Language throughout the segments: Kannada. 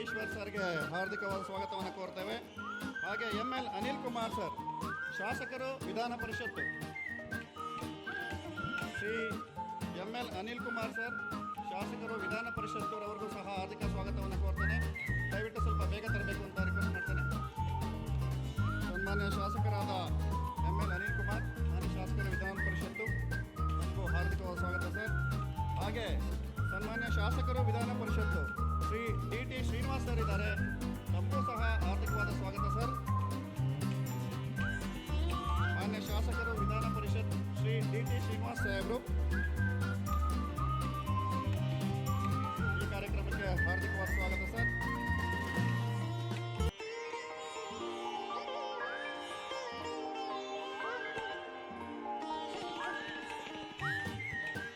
ಈಶ್ವರ್ ಸರ್ಗೆ ಹಾರ್ದಿಕವಾದ ಸ್ವಾಗತವನ್ನು ಕೋರ್ತೇವೆ. ಹಾಗೆ M L Anil Kumar sir, ಶಾಸಕರು ವಿಧಾನ ಪರಿಷತ್ತು. Shri M L Anil Kumar sir, ಶಾಸಕರು ವಿಧಾನ ಪರಿಷತ್ತವರವರೆಗೂ ಸಹ ಹಾರ್ದಿಕ ಸ್ವಾಗತವನ್ನು ಕೋರ್ತೇನೆ. ದಯವಿಟ್ಟು ಸ್ವಲ್ಪ ಬೇಗ ತರಬೇಕು ಅಂತ ರಿಕ್ವೆಸ್ಟ್ ಮಾಡ್ತೇನೆ. ಸನ್ಮಾನ್ಯ ಶಾಸಕರಾದ ಎಂ ಎಲ್ ಅನಿಲ್ ಕುಮಾರ್ ನಾನು ಶಾಸಕರ ವಿಧಾನ ಪರಿಷತ್ತು ಹಾರ್ದಿಕವಾದ ಸ್ವಾಗತ ಸರ್. ಹಾಗೆ ಸನ್ಮಾನ್ಯ ಶಾಸಕರು ವಿಧಾನ ಪರಿಷತ್ತು Shri D T Srinivas sir ಇದ್ದಾರೆ. ತಮಗೂ ಸಹ ಹಾರ್ದಿಕವಾದ ಸ್ವಾಗತ ಸರ್. ಮಾನ್ಯ ಶಾಸಕರು, ವಿಧಾನ ಪರಿಷತ್ ಶ್ರೀ ಡಿ ಟಿ ಶ್ರೀನಿವಾಸ್ ಸಾಹೇಬರು. ಈ ಕಾರ್ಯಕ್ರಮಕ್ಕೆ ಹಾರ್ದಿಕವಾದ ಸ್ವಾಗತ ಸರ್.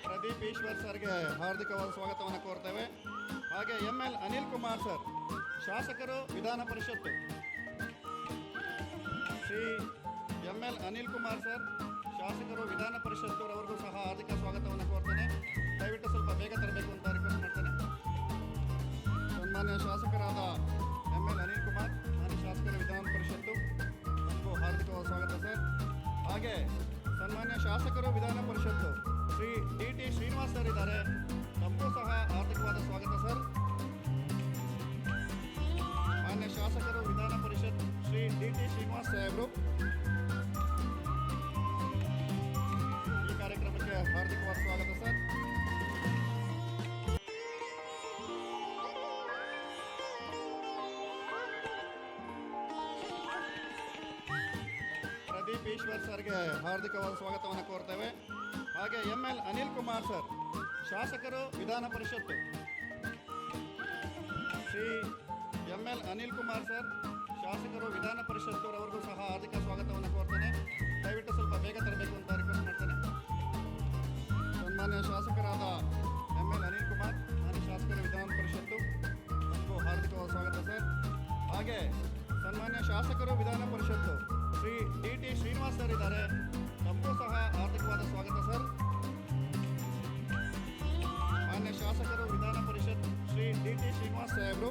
ಪ್ರದೀಪ್ ಈಶ್ವರ್ ಸರ್ಗೆ ಹಾರ್ದಿಕವಾದ ಸ್ವಾಗತವನ್ನು ಕೋರ್ತೇವೆ. ಹಾಗೆ M L Anil Kumar sir, ಶಾಸಕರು ವಿಧಾನ ಪರಿಷತ್ತು. Shri M L Anil Kumar sir, ಶಾಸಕರು ವಿಧಾನ ಪರಿಷತ್ತವರವರೆಗೂ ಸಹ ಹಾರ್ದಿಕ ಸ್ವಾಗತವನ್ನು ಕೋರ್ತೇನೆ. ದಯವಿಟ್ಟು ಸ್ವಲ್ಪ ಬೇಗ ತರಬೇಕು ಅಂತ ರಿಕ್ವೆಸ್ಟ್ ಮಾಡ್ತೇನೆ. ಸನ್ಮಾನ್ಯ ಶಾಸಕರಾದ ಎಂ ಎಲ್ ಅನಿಲ್ ಕುಮಾರ್ ನಾನು ಶಾಸಕರ ವಿಧಾನ ಪರಿಷತ್ತು, ನಮಗೂ ಹಾರ್ದಿಕವಾದ ಸ್ವಾಗತ ಸರ್. ಹಾಗೆ ಸನ್ಮಾನ್ಯ ಶಾಸಕರು ವಿಧಾನ ಪರಿಷತ್ತು ಸಾಹೇಬರು. ಈ ಕಾರ್ಯಕ್ರಮಕ್ಕೆ ಹಾರ್ದಿಕವಾದ ಸ್ವಾಗತ, ಸರ್. ಪ್ರದೀಪ್ ಈಶ್ವರ್ ಸರ್ಗೆ ಹಾರ್ದಿಕವಾದ ಸ್ವಾಗತವನ್ನು ಕೋರ್ತೇವೆ. ಹಾಗೆ M L Anil Kumar sir, ಶಾಸಕರು ವಿಧಾನ ಪರಿಷತ್ತು. Shri M L Anil Kumar sir ಶಾಸಕರು, ವಿಧಾನ ಪರಿಷತ್ತವರವರೆಗೂ ಸಹ ಹಾರ್ದಿಕ ಸ್ವಾಗತವನ್ನು ಕೋರ್ತೇನೆ. ದಯವಿಟ್ಟು ಸ್ವಲ್ಪ ಬೇಗ ತರಬೇಕು ಅಂತ ರಿಕ್ವೆಸ್ಟ್ ಮಾಡ್ತೇನೆ. ಸನ್ಮಾನ್ಯ ಶಾಸಕರಾದ ಎಂ ಎಲ್ ಅನಿಲ್ ಕುಮಾರ್ ಮಾನ್ಯ ಶಾಸಕರ ವಿಧಾನ ಪರಿಷತ್ತು, ನಮಗೂ ಹಾರ್ದಿಕವಾದ ಸ್ವಾಗತ ಸರ್. ಹಾಗೆ ಸನ್ಮಾನ್ಯ ಶಾಸಕರು, ವಿಧಾನ ಪರಿಷತ್ತು, Shri D T Srinivas sir ಇದ್ದಾರೆ. ತಮಗೂ ಸಹ ಹಾರ್ದಿಕವಾದ ಸ್ವಾಗತ ಸರ್. ಮಾನ್ಯ ಶಾಸಕರು, ವಿಧಾನ ಪರಿಷತ್, ಶ್ರೀ ಡಿ ಟಿ ಶ್ರೀನಿವಾಸ್ ಸಾಹೇಬರು